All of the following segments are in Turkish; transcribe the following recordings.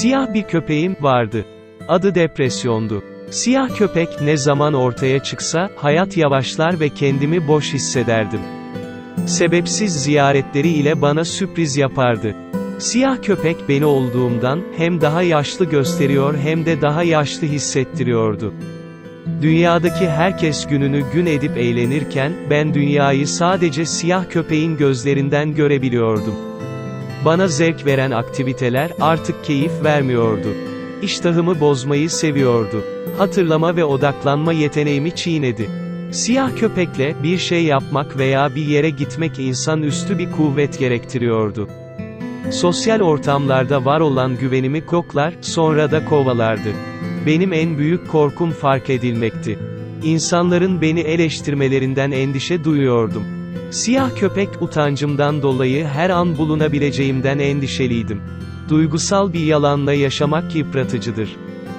Siyah bir köpeğim vardı. Adı depresyondu. Siyah köpek ne zaman ortaya çıksa, hayat yavaşlar ve kendimi boş hissederdim. Sebepsiz ziyaretleri ile bana sürpriz yapardı. Siyah köpek beni olduğumdan, hem daha yaşlı gösteriyor hem de daha yaşlı hissettiriyordu. Dünyadaki herkes gününü gün edip eğlenirken, ben dünyayı sadece siyah köpeğin gözlerinden görebiliyordum. Bana zevk veren aktiviteler, artık keyif vermiyordu. İştahımı bozmayı seviyordu. Hatırlama ve odaklanma yeteneğimi çiğnedi. Siyah köpekle, bir şey yapmak veya bir yere gitmek insanüstü bir kuvvet gerektiriyordu. Sosyal ortamlarda var olan güvenimi koklar, sonra da kovalardı. Benim en büyük korkum fark edilmekti. İnsanların beni eleştirmelerinden endişe duyuyordum. Siyah köpek utancımdan dolayı her an bulunabileceğimden endişeliydim. Duygusal bir yalanla yaşamak yıpratıcıdır.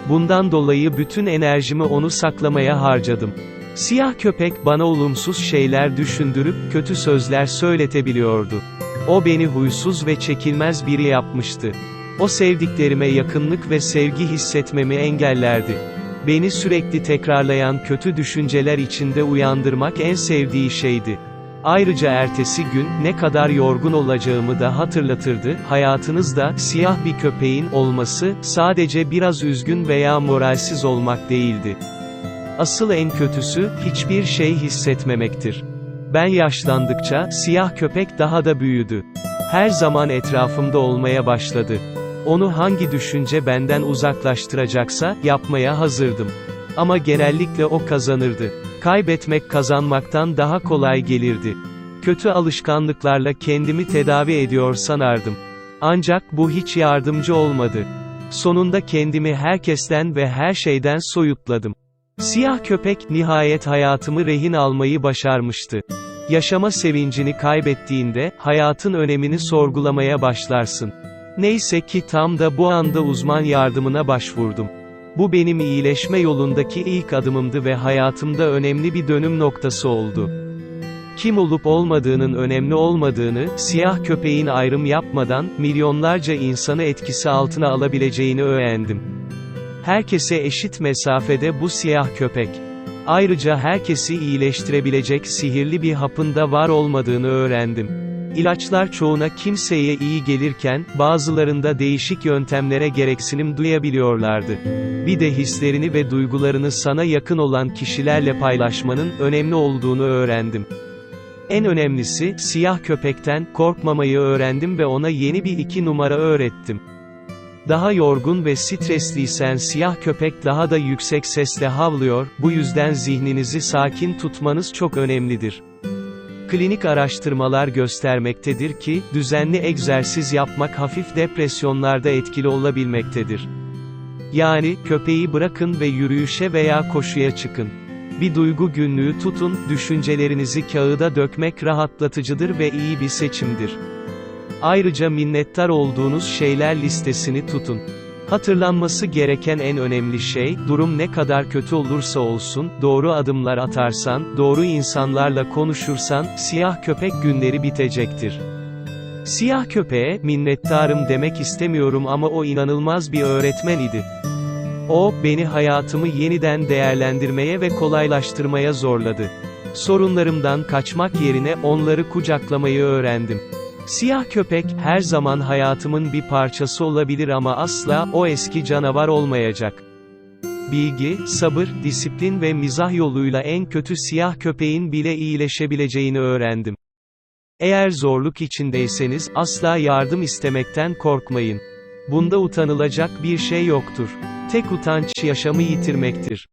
Bundan dolayı bütün enerjimi onu saklamaya harcadım. Siyah köpek bana olumsuz şeyler düşündürüp kötü sözler söyletebiliyordu. O beni huysuz ve çekilmez biri yapmıştı. O sevdiklerime yakınlık ve sevgi hissetmemi engellerdi. Beni sürekli tekrarlayan kötü düşünceler içinde uyandırmak en sevdiği şeydi. Ayrıca ertesi gün ne kadar yorgun olacağımı da hatırlatırdı. Hayatınızda siyah bir köpeğin olması sadece biraz üzgün veya moralsiz olmak değildi. Asıl en kötüsü hiçbir şey hissetmemektir. Ben yaşlandıkça siyah köpek daha da büyüdü. Her zaman etrafımda olmaya başladı. Onu hangi düşünce benden uzaklaştıracaksa yapmaya hazırdım. Ama genellikle o kazanırdı. Kaybetmek kazanmaktan daha kolay gelirdi. Kötü alışkanlıklarla kendimi tedavi ediyor sanardım. Ancak bu hiç yardımcı olmadı. Sonunda kendimi herkesten ve her şeyden soyutladım. Siyah köpek nihayet hayatımı rehin almayı başarmıştı. Yaşama sevincini kaybettiğinde hayatın önemini sorgulamaya başlarsın. Neyse ki tam da bu anda uzman yardımına başvurdum. Bu benim iyileşme yolundaki ilk adımımdı ve hayatımda önemli bir dönüm noktası oldu. Kim olup olmadığının önemli olmadığını, siyah köpeğin ayrım yapmadan, milyonlarca insanı etkisi altına alabileceğini öğrendim. Herkese eşit mesafede bu siyah köpek. Ayrıca herkesi iyileştirebilecek sihirli bir hapın da var olmadığını öğrendim. İlaçlar çoğuna kimseye iyi gelirken, bazılarında değişik yöntemlere gereksinim duyabiliyorlardı. Bir de hislerini ve duygularını sana yakın olan kişilerle paylaşmanın önemli olduğunu öğrendim. En önemlisi, siyah köpekten korkmamayı öğrendim ve ona yeni bir iki numara öğrettim. Daha yorgun ve stresliysen siyah köpek daha da yüksek sesle havlıyor, bu yüzden zihninizi sakin tutmanız çok önemlidir. Klinik araştırmalar göstermektedir ki, düzenli egzersiz yapmak hafif depresyonlarda etkili olabilmektedir. Yani, köpeği bırakın ve yürüyüşe veya koşuya çıkın. Bir duygu günlüğü tutun, düşüncelerinizi kağıda dökmek rahatlatıcıdır ve iyi bir seçimdir. Ayrıca minnettar olduğunuz şeyler listesini tutun. Hatırlanması gereken en önemli şey, durum ne kadar kötü olursa olsun, doğru adımlar atarsan, doğru insanlarla konuşursan, siyah köpek günleri bitecektir. Siyah köpeğe, minnettarım demek istemiyorum ama o inanılmaz bir öğretmen idi. O, beni hayatımı yeniden değerlendirmeye ve kolaylaştırmaya zorladı. Sorunlarımdan kaçmak yerine onları kucaklamayı öğrendim. Siyah köpek, her zaman hayatımın bir parçası olabilir ama asla, o eski canavar olmayacak. Bilgi, sabır, disiplin ve mizah yoluyla en kötü siyah köpeğin bile iyileşebileceğini öğrendim. Eğer zorluk içindeyseniz, asla yardım istemekten korkmayın. Bunda utanılacak bir şey yoktur. Tek utanç yaşamı yitirmektir.